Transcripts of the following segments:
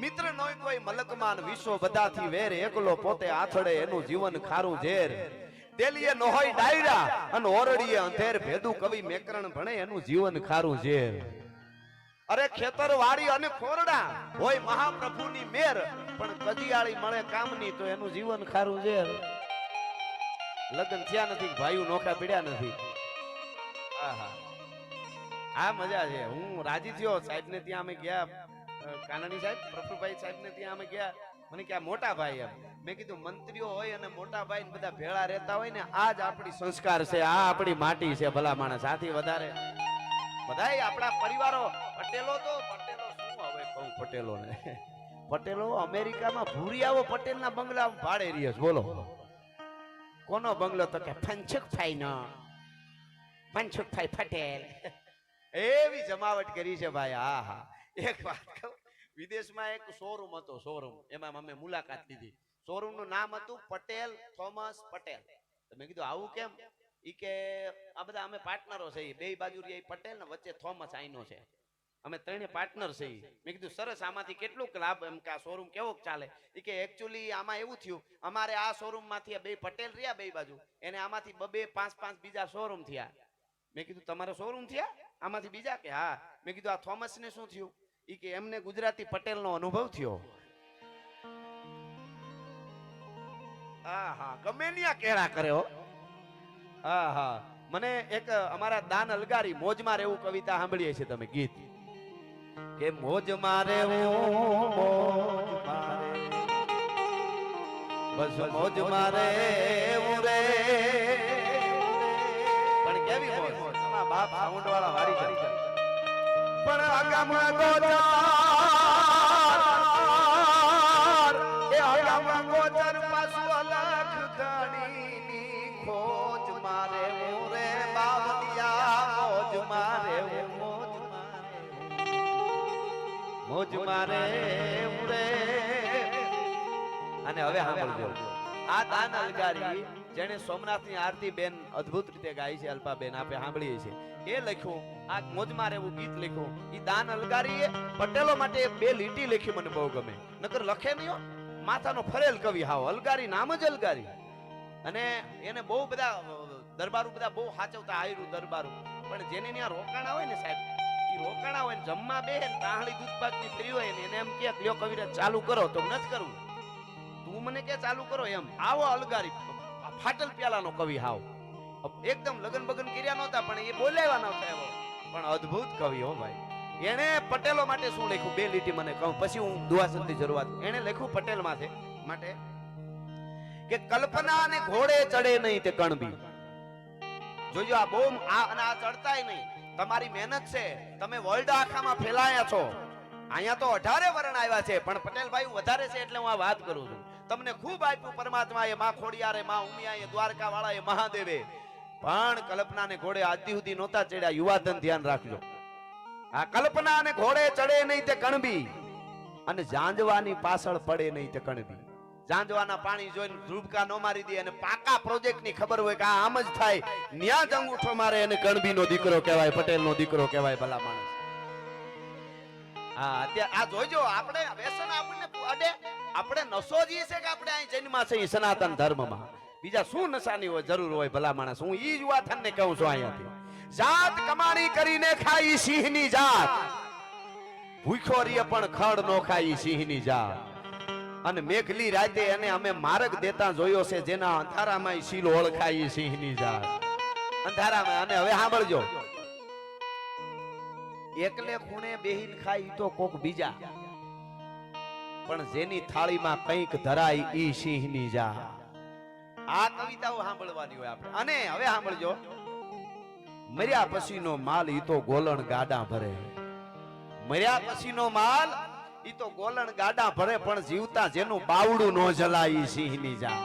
મિત્ર નોય કોઈ મલકમાન વિશ્વ બધાથી વેર, એકલો પોતે આથડે એનું જીવન ખારું ઝેર. તેલીએ નહોય ડાયરા, અને ઓરડીએ અંધેર ભેદુ કવિ મેકરણ ભણે એનું જીવન ખારું ઝેર. અરે ખેતર વાડી અને ખોરડા, હોય મહાપ્રભુની મેર, પણ કજિયાળી મળે કામની તો એનું જીવન ખારું ઝેર. લગ્ન થયા નથી, ભાઈઓ નોખા પીડ્યા નથી. આહા. આ મજા છે. હું રાજી થયો સાહેબ ને ત્યાં અમે ગયા. કાનાણી સાહેબ, પ્રફુલભાઈ સાહેબ ને ત્યાં અમે ગયા. મને કે આ મોટા ભાઈ એમ. મેં કીધું, મંત્રીઓ હોય અને મોટા ભાઈ બધા ભેળા રહેતા હોય ને આ જ આપણી સંસ્કાર છે, આ આપણી માટી છે, ભલા માણસ. આથી વધારે. બધાય આપણા પરિવારો, પટેલો તો, પટેલો શું હવે કહું પટેલો ને પટેલો અમેરિકામાં ભૂરિયાઓ પટેલના બંગલા ભાડે રહ્યો બોલો. કોનો બંગલો તો કે ફનસુખભાઈ નો ફનસુખભાઈ પટેલ. એવી જમાવટ કરી છે ભાઈ હા હા એક વાત કહું. વિદેશમાં એક શોરૂમ હતો શોરૂમ એમાં અમે મુલાકાત લીધી. શોરૂમનું નામ હતું પટેલ થોમસ પટેલ. તો મેં કીધું, આવું કેમ? ઈ કે, આ બધા અમે પાર્ટનરો છે. બે બાજુ રે પટેલ ને વચ્ચે થોમસ આઈનો છે. અમે ત્રણે પાર્ટનર છે મેં કીધું, સરસ, આમાંથી કેટલું લાભ? એમ કે, આ શોરૂમ કેવો ચાલે? ઈ કે એકચ્યુઅલી આમાં એવું થયું. અમારે આ શોરૂમમાંથી બે પટેલ રહ્યા બે બાજુ. એને આમાંથી બબે પાંચ પાંચ બીજા શોરૂમ થયા. મેં કીધું, તમારે શોરૂમ થયા? આમાંથી બીજા કે? હા. મેં કીધું, આ થોમસ ને શું થયું? ઈ કે એમને ગુજરાતી પટેલ નો અનુભવ થયો. હા હા ગમે ન્યા કેળા કર્યો હો. હા મને એક અમારા દાન અલગારી મોજમાં રહેવું કવિતા સાંભળીએ છે તમે, ગીત. કે મોજમાં રહેવું. બસ મોજ મારે રે. પણ કેવી મોજ? બાપ સાઉન્ડ વાળા વારી જાય. પણ ગોચાર. એ અગમ ગોચર પાછું અલખ ઘડીની ખોજ મારે મોરે બાવલિયા, મોજ મારે મોજ મોજ મારે ઉરે અને હવે સાંભળજો આ દાન અલગારી જેણે સોમનાથની આરતી બેન અદ્ભુત રીતે ગાઈ છે અલ્પા બેન આપે સાંભળીએ છીએ. એ લખ્યું આ મોજમાં રહેવું ગીત લખ્યું એ દાન અલગારીએ, પટેલો માટે બે લીટી લખી મને બહુ ગમે. નકર લખે નહીં માથાનો ફરેલ કવિ હાવ. અલગારી નામ જ અલગારી. અને એને બહુ બધા દરબારો બધા બહુ સાચવતા આયરું દરબારો. પણ જેને ત્યાં રોકાણા હોય ને સાહેબ એ રોકાણા હોય ને જમવા બે તાહળી દૂધ પાકની ફ્રી હોય ને એને એમ કે લ્યો કવિરાજ, ચાલુ કરો. તો નથી કરવું તું મને કે, ચાલુ કરો. એમ. આવો અલગારી. ફાટલ પ્યાલાનો કવિ હાવ. એકદમ લગન બગન કર્યા નહોતા, પણ એ બોલાવ્યા નહોતા એવો પણ અદ્ભુત કવિ હો ભાઈ. એણે પટેલો માટે શું લખ્યું? બે લીટી મને કહું. પછી હું દુઆસનથી શરૂઆત એણે લખ્યું પટેલ માથે, માટે કે કલ્પના અને ઘોડે ચડે નહીં તે કણબી. જોજો આ બહુ આ અને આ ચડતાય નહીં. તમારી મહેનત છે. તમે વર્લ્ડ આખામાં ફેલાયા છો. અહીંયા તો અઢારે વર્ણ આવ્યા છે, પણ પટેલભાઈ વધારે છે એટલે હું આ વાત કરું છું. તમને ખૂબ આપ્યું પરમાત્માએ, માં ખોડિયારે, માં ઉમિયાએ દ્વારકા વાળાએ મહાદેવે. પણ કલ્પના ને ઘોડે આજ સુધી નહોતા ચડ્યા. યુવાધન ધ્યાન રાખજો. આ કલ્પના ઘોડે ચડે નહીં તે કણબી અને જાંજવાની પાછળ પડે નહીં તે કણબી. જાંજવાના પાણી જોઈને ધ્રુબકા ન મારી દે અને પાકા પ્રોજેક્ટની ખબર હોય કે આ આમ જ થાય. ન્યા જ અંગૂઠો મારે અને કણબી નો દીકરો કહેવાય પટેલ નો દીકરો કહેવાય ભલા માણસ. હા અત્યારે આ જોઈજો, આપણે વ્યસન આપણને અડે. આપણે નશો જીએ છે કે આપણે અહીં જન્મા છે સનાતન ધર્મમાં? બીજા શું નશાની હોય, જરૂર હોય ભલા માણસ. હું ઈ જ વાત ને કહું છું અહીંયાથી. જાત કમાણી કરીને ખાઈ સિંહની જાત. ભૂખ્યો રીએ પણ ખડ નો ખાઈ સિંહની જાત. અને મેઘલી રાતે એને અમે માર્ગ દેતા જોયો છે, જેના અંધારામાં શીલ ઓળખાઈ સિંહની જાત. અંધારામાં, અને હવે સાંભળજો. એકલે ખૂણે બેહીન ખાઈ તો કોક બીજા. પણ જેની થાળીમાં કંઈક ધરાય ઈ સિંહની જા આ કવિતાઓ સાંભળવાની હોય આપણે. અને હવે સાંભળજો. મર્યા પછીનો માલ ઈ તો ગોલણ ગાડા ભરે. મર્યા પછીનો માલ ઈ તો ગોલણ ગાડા ભરે, પણ જીવતા જેનું બાવડું નો જલાય સિંહની જા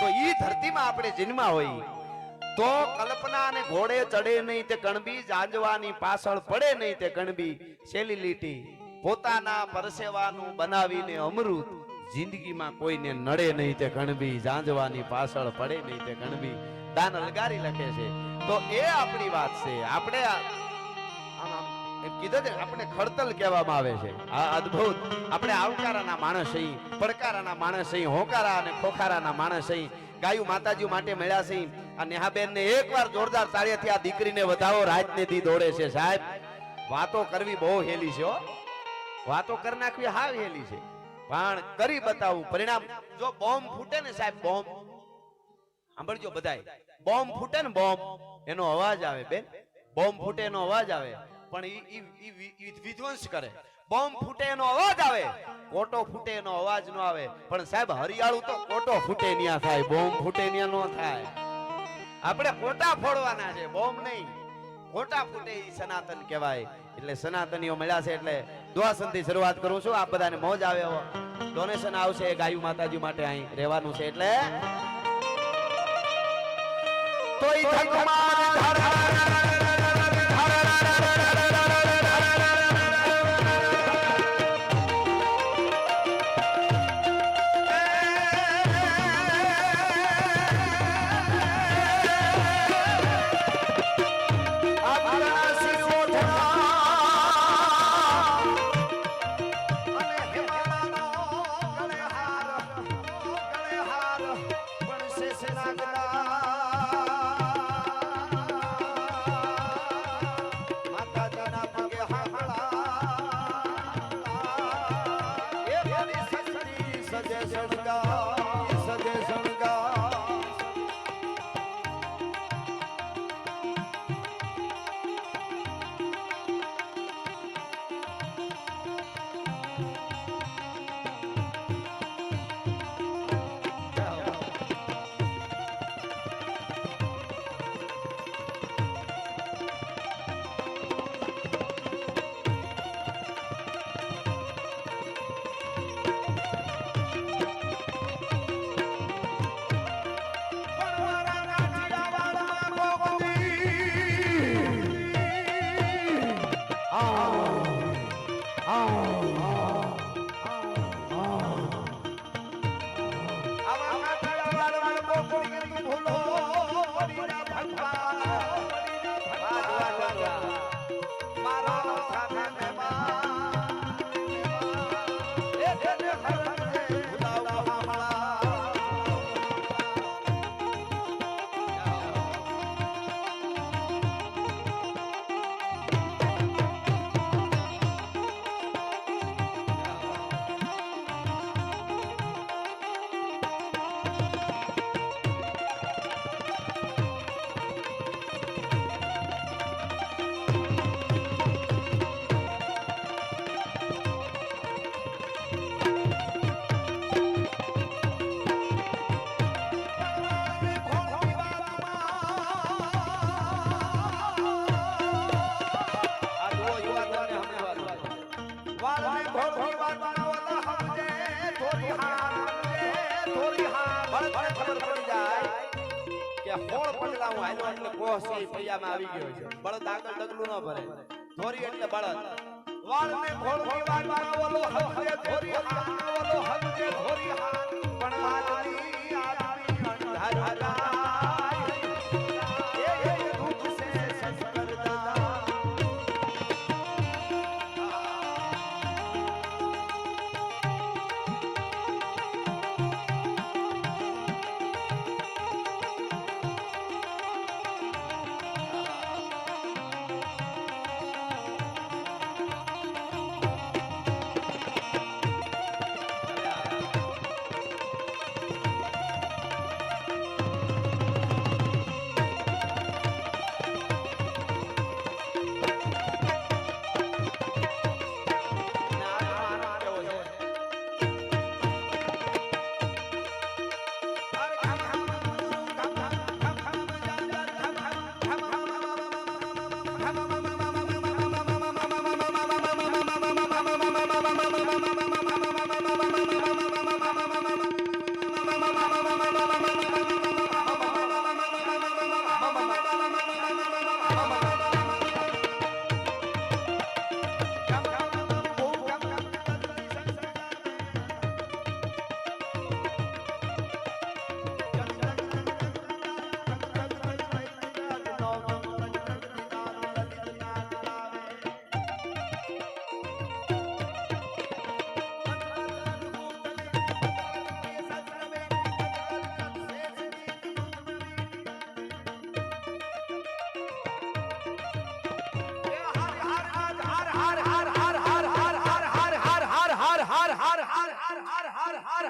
તો ઈ ધરતીમાં આપણે જન્મા હોય. તો કલ્પના અને ઘોડે ચડે નહીં તે કણબી જાંજવાની પાછળ પડે નહીં તે કણબી. છેલ્લી લીટી પોતાના પરસેવાનું બનાવીને અમૃત જિંદગીમાં કોઈને નડે નહીં તે કણબી જાંજવાની પાછળ પડે નહીં તે કણબી દાન અલગારી લખે છે. તો એ આપણી વાત છે. આપણે કીધું ને, આપણે ખડતલ કહેવામાં આવે છે. આ અદ્ભુત. આપણે આવકારાના માણસ અહીં, પડકારાના માણસ અહીં, હોકારા અને ખોખારાના માણસ અહીં, ગાયું માતાજી માટે મળ્યા છે. આ નેહાબેન ને એકવાર જોરદાર તાળીયાથી આ દીકરીને વધાવો દી દોડે છે. સાહેબ, વાતો કરવી બહુ હેલી છે વાતો કરી નાખવી હાવ હેલી છે. પણ કરી બતાવું. પરિણામ, જો બોમ્બ ફૂટે ને સાહેબ, બોમ્બ. સાંભળજો બધાય. બોમ્બ ફૂટે ને બોમ્બ. એનો અવાજ આવે બેન. બોમ્બ ફૂટે એનો અવાજ આવે. પણ ઈ વિધ્વંસ કરે. બોમ્બ ફૂટે એનો અવાજ આવે. કોટો ફૂટે એનો અવાજ નો આવે. પણ સાહેબ, હરિયાળું તો કોટો ફૂટે ન્યા થાય. બોમ્બ ફૂટે ન્યા નો થાય. આપણે કોટા ફોડવાના છે. બોમ્બ નહીં. કોટા ફૂટે ઈ સનાતન કહેવાય. એટલે સનાતનીઓ મળ્યા છે એટલે દ્વાસનથી શરૂઆત કરું છું. આપ બધાને મોજ આવે ડોનેશન આવશે ગાયું માતાજી માટે અહીં રહેવાનું છે એટલે તોય ધકમાન ખબર જાય કે હોળ પગલા હું હાલ્યો એટલે છે ઈ પૈયામાં આવી ગયો છે. બળદ આગળ ડગલું ન ભરે. ધોરી એટલે બળદ. વાળને ઘોળ વાત બનાવવાનો સમજે, ધોરી હાર બનાવવાનો સમજે, ધોરી હાર. પણ આદમી,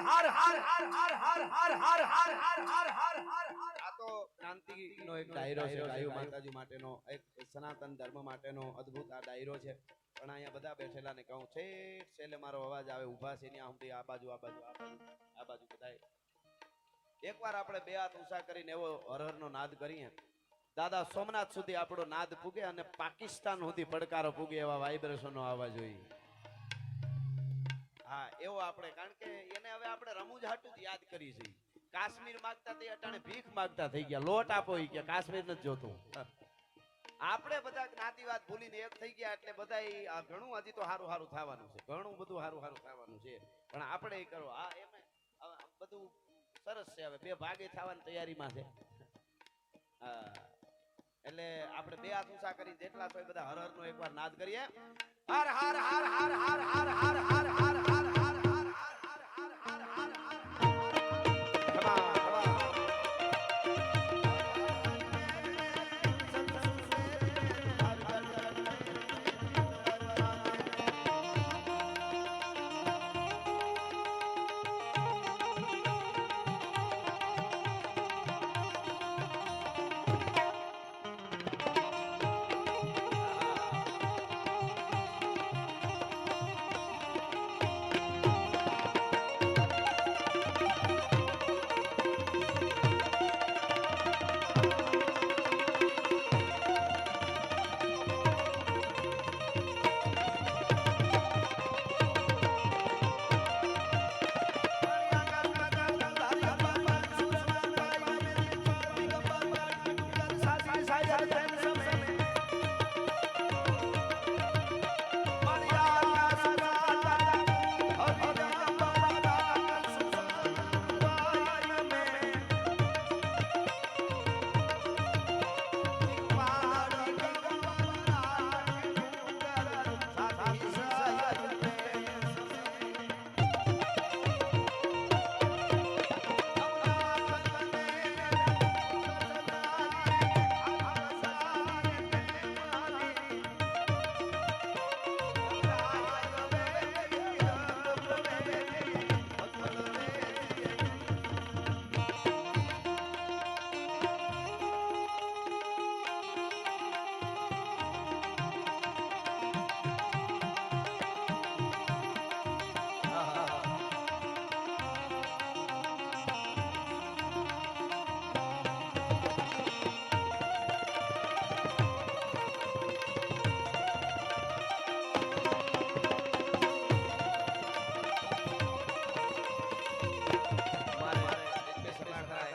હાર હાર હાર હાર હાર હાર હાર હાર હાર હાર હાર હાર હાર હાર આ તો ક્રાંતિનો એક ડાયરો છે ગાયો માતાજી માટેનો એક સનાતન ધર્મ માટેનો અદ્ભુત આ ડાયરો છે પણ અહીંયા બધા બેઠેલા ને કહું છે છેલ્લે મારો અવાજ આવે ઊભા છે ત્યાં સુધી આ બાજુ આ બાજુ આ બાજુ આ બાજુ બધાય એકવાર આપણે બે હાથ ઊંચા કરીને એવો હરહરનો નાદ કરીએ દાદા સોમનાથ સુધી આપણો નાદ પૂગે અને પાકિસ્તાન સુધી પડકારો પૂગે એવા વાઇબ્રેશનો આવવા જોઈએ હા, એવો આપણે, કારણ કે એને હવે આપણે રમૂજ હાટું યાદ કરી છે. કાશ્મીર માંગતા તે અટાણે ભીખ માંગતા થઈ ગયા. લોટ આપો એ કે, કાશ્મીર નથી જોતું. આપણે બધા જ્ઞાતિવાદ ભૂલીને એક થઈ ગયા એટલે બધા ઘણું હજી તો સારું સારું થવાનું છે. ઘણું બધું સારું સારું થવાનું છે. પણ આપણે એ કરો. આ એમ બધું સરસ છે હવે. બે ભાગે થવાની તૈયારીમાં છે. હા એટલે આપણે બે હાથ ઊંચા કરી જેટલા તો બધા હર હર નો એકવાર નાદ કરીએ. હર હર હર હર હર હર હર